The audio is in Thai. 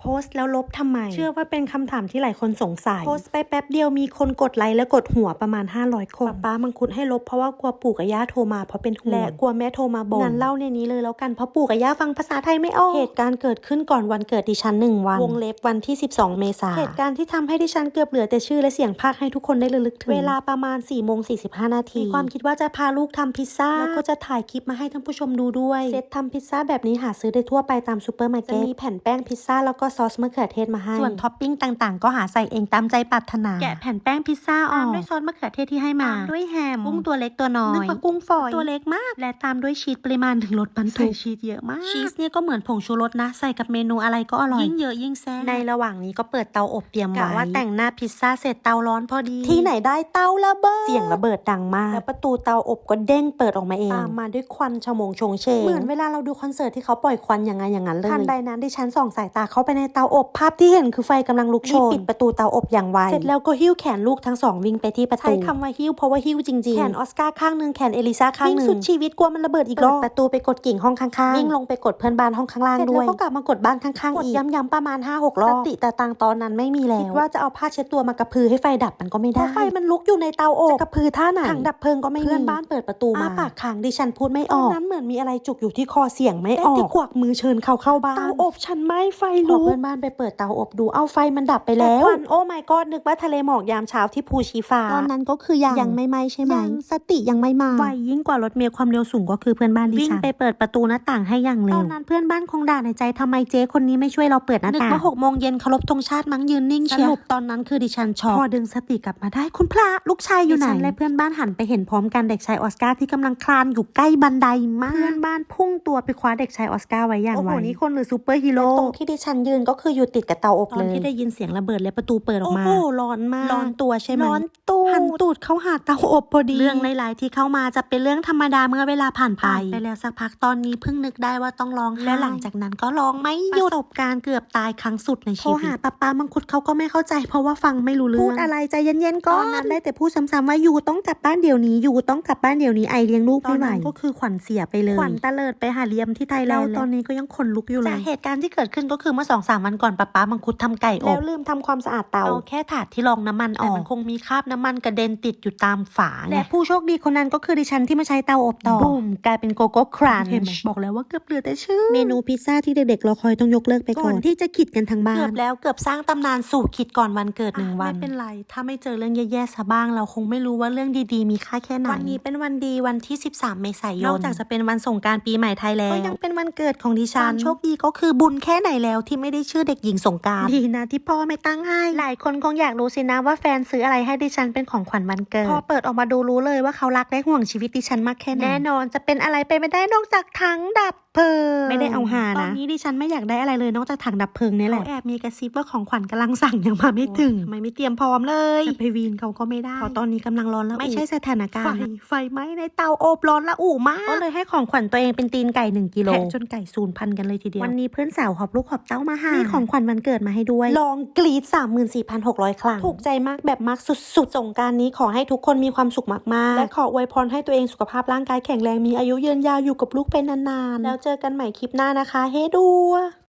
โพสต์แล้วลบทำไม เชื่อว่าเป็นคำถามที่หลายคนสงสัย โพสต์ไปแป๊บเดียวมีคนกดไลค์และกดหัวประมาณ 500 คนป้ามังคุดให้ลบเพราะว่ากลัวปู่กับย่าโทรมาเพราะเป็นห่วงและกลัวแม่โทรมาบ่นงั้นเล่าในนี้เลยแล้วกันเพราะปู่กับย่าฟังภาษาไทยไม่ออกเหตุการณ์เกิดขึ้นก่อนวันเกิดดิฉันหนึ่งวันวงเล็บวันที่ 12 เมษาเหตุการณ์ที่ทำให้ดิฉันเกือบเหลือแต่ชื่อและเสียงพากย์ให้ทุกคนได้ระลึกถึงเวลาประมาณ4โมง45นาทีมีความคิดว่าจะพาลูกทำพิซซ่าแล้วก็จะถ่ายคลิปมาให้ท่านผู้ชมดูด้วยเซตทำพิซซ่าแบบนี้หาซื้อได้ทั่วไปตามซูเปอร์มาร์เก็ตจะมีแผ่นแป้งพิซซ่าแล้วก็ซอสมะเขือเทศมาให้ ส่วนท็อปปิ้งต่างๆ ก็หาใส่เองตามใจปรารถนา แกะแผ่นแป้งพิซซ่าออกด้วยซอสมะเขือเทศที่ให้มา ด้วยแฮม กุ้งตัวเล็กตัวน้อยนึกว่ากุ้งฝอย ตัวเล็กมาก และตามด้วยชีสปริมาณถึงรสบรรทุกใส่ชีสเยอะมาก ชีสเนี่ยก็เหมือนผงชูรสนะ ใส่กับเมนูอะไรก็อร่อย ยิ่งเยอะยิ่งแซ่บ ในระหว่างนี้ก็เปิดเตาอบเตรียมไว้ว่าแต่งหน้าพิซซ่าเสร็จเตาร้อนพอดี ที่ไหนได้เตาระเบิด เสียงระเบิดดังมาก แล้วประตูเตาอบก็เด้งเปิดออกมาเองตามมาด้วยควันชะโมงชงเชงเหมือนเวลาเราดูคอนเสิร์ตที่เขาปล่อยควันอย่างไงอย่างนั้นเลยทันใดนั้นดิฉันส่องสายตาเข้าไปในเตาอบภาพที่เห็นคือไฟกำลังลุกโชนปิดประตูเตาอบอย่างไวเสร็จแล้วก็หิ้วแขนลูกทั้งสองวิ่งไปที่ประตูใช้คำว่าหิ้วเพราะว่าหิ้วจริงๆแขนออสการ์ข้างหนึ่งแขนเอลิซาข้างหนึ่งวิ่งสุดชีวิตกลัวมันระเบิดอีกรอบประตูไปกดกิ่งห้องข้างๆวิ่งลงไปกดเพื่อนบ้านห้องข้างล่างด้วยเสร็จแล้วก็กลับมากดบ้านข้างๆอีกย้ำๆประมาณ5 6รอบสติแต่ตังตอนนั้นไม่มีแล้วคิดว่าจะเอาผ้าเช็ดตัวมากระพือให้ไฟดับมันก็ไม่ได้ไฟมันลุกอยู่ในเตาอบจะกระพือท่าไหนถังดับเพลิงก็ไม่มีเพื่อนบ้านเปิดประตูมาปากค้างดิฉันพูดไม่ออกตอนนั้นเหมือนมีอะไรจุกอยู่ที่คอเสียงไม่ออกแต่กวักมือเชิญเขาเข้าบ้านเตาอบฉันไหม้ไฟลุกเพื่อนบ้านไปเปิดเตาอบดูเอาไฟมันดับไปแล้วควันโอ้ my god นึกว่าทะเลหมอกยามเช้าที่ภูชีฟ้าตอนนั้นก็คือยังยังไม่ไหม้ใช่ไหมสติยังไม่มาไวยิ่งกว่ารถเมล์ความเร็วสูงก็คือเพื่อนบ้านดิฉันวิ่งไปเปิดประตูหน้าต่างให้อย่างเร็วตอนนั้นเพื่อนบ้านคงด่าในใจทำไมเจ๊คนนี้ไม่ช่วยเราเปิดหน้าต่างนึกว่าหกโมงเย็นเคารพธงชาติมั้งยืนนิ่งเชียวสรุปตอนนั้นคือดิฉันช็อกพอดึงสติกลับมาได้คุณพระลูกชายอยู่ไหนดิฉันและเพื่อนบ้านหันไปเห็นพร้อมกันเด็กชายออสการ์ที่กำลังคลานอยู่ใกล้บันไดมากเพื่อนบ้านพุ่งตัวไปคว้าเด็กชายออสการ์ไว้อย่างไวโอ้โหนี่คนหรือซูเปอร์ฮีโร่ตรงที่ดิฉันยืนก็คืออยู่ติดกับเตาอบเลยตอนที่ได้ยินเสียงระเบิดและประตูเปิดออกมาโอ้โหร้อนมากร้อนตัวใช่ไหมร้อนตูดหันตูดเข้าหาเตาอบพอดี เรื่องหลายๆที่เข้ามาจะเป็นเรื่องธรรมดาเมื่อเวลาผ่านไปไปแล้วสักพักตอนนี้เพิ่งนึกได้ว่าต้องร้องไห้และหลังจากนั้นก็ร้องไม่หยุดประสบการณ์เกือบตายครั้งสุดในชีวิตโทรหาป้าป้ามังคุดเขาก็ไม่เข้าใจ เพราะว่าฟังไม่รู้เรื่องพูดอะไรใจเย็นๆก่อนตอนนั้นได้แต่พูดซ้ำๆว่าอยู่ต้องกลับบ้านเดี๋ยวนี้อยู่ต้องกลับบ้านเดี๋ยวนี้ไอเลี้ยงลูกไม่ไหวก็คือขวัญเสียไปเลยขวัญตะเลิดไปหาเลี้ยมที่ไทยแล้วตอนนี้ก็ยังขนลุกอยู่เลยจากเหตุการณ์ที่เกิดขึ้นก็คือเมื่อสองสามวันก่อนป้าป้ามังคุดทำไก่อบแล้วลืมทำความสะอาดเตาเอาแค่ถาดที่รองน้ำมันออกแต่มันคงมีคราบน้ำมันกระเด็นติดอยู่ตามฝาไงและผู้โชคดีคนนั้นก็คือดิฉันที่มาใช้เตาอบต่อบูมกลายเป็นโกโก้ครันช์เห็นไหมบอกแล้วว่าเกือบเหลือแต่ชื่อ เมนูพิซซ่าที่เด็กๆรอคอยต้องยกเลิกไปก่อนที่จะขิดกันทางบ้านเกือบแล้วเกือบสร้างตำนานสู่ขิดก่อนวันเกิดหนึ่งวันไม่เป็นไร ถ้าไม่เจอเรื่องแย่ๆซะบ้าง เราคงไม่รู้ว่าเรื่องดีๆมีค่าแค่ไหนวันนี้เป็นวันดีวันที่ 13 เมษายนนอกจากจะเป็นวันสงกรารปีใหม่ไทยแล้วก็ยังเป็นวันเกิดของดิฉันโชคดีก็คือบุญแค่ไหนแล้วที่ไม่ได้ชื่อเด็กหญิงสงกรารดีนะที่พ่อไม่ตั้งให้ หลายคนคงอยากรู้สินะว่าแฟนซื้ออะไรให้ดิฉันเป็นของขวัญวันเกิด พอเปิดออกมาดูรู้เลยว่าเขารักและห่วงชีวิตดิฉันมากแค่ไหนแน่นอนจะเป็นอะไรไปไม่ได้นอกจากถังดับเพลิงไม่ได้เอาหานะ ตอนนี้ดิฉันไม่อยากได้อะไรเลยนอกจากถังดับเพลิงนี่แหละแอบมีกระซิบว่าของขวัญกำลังสั่งยังมาไม่ถึงทำไมไม่เตรียมพร้อมเลยจะไปวีนเขาก็ไม่ได้เพราะตอนนี้กำลังร้อนแล้วไม่ใช่สถานการณ์ ไฟไฟไหม้ในเตาอบร้อนละอู่มากก็เลยให้ของขวัญตัวเองเป็นตีนไก่1กิโลจนไก่สูญพันธุ์กันเลยทีเดียววันนี้เพื่อนสาวหอบลูกหอบเต้ามาหามีของขวัญวันเกิดมาให้ด้วย ลองกรีด34,600ครั้งถูกใจมากแบบมากสุดๆสงกรารนี้ขอให้ทุกคนมีความสุขมากๆ และขออวยพรให้ตัวเองสุขภาพร่างกายแข็งแรงมีอายุยืนยาวอยู่กับลูกเป็นนานๆแล้วเจอกันใหม่คลิปหน้านะคะ เฮ้ดู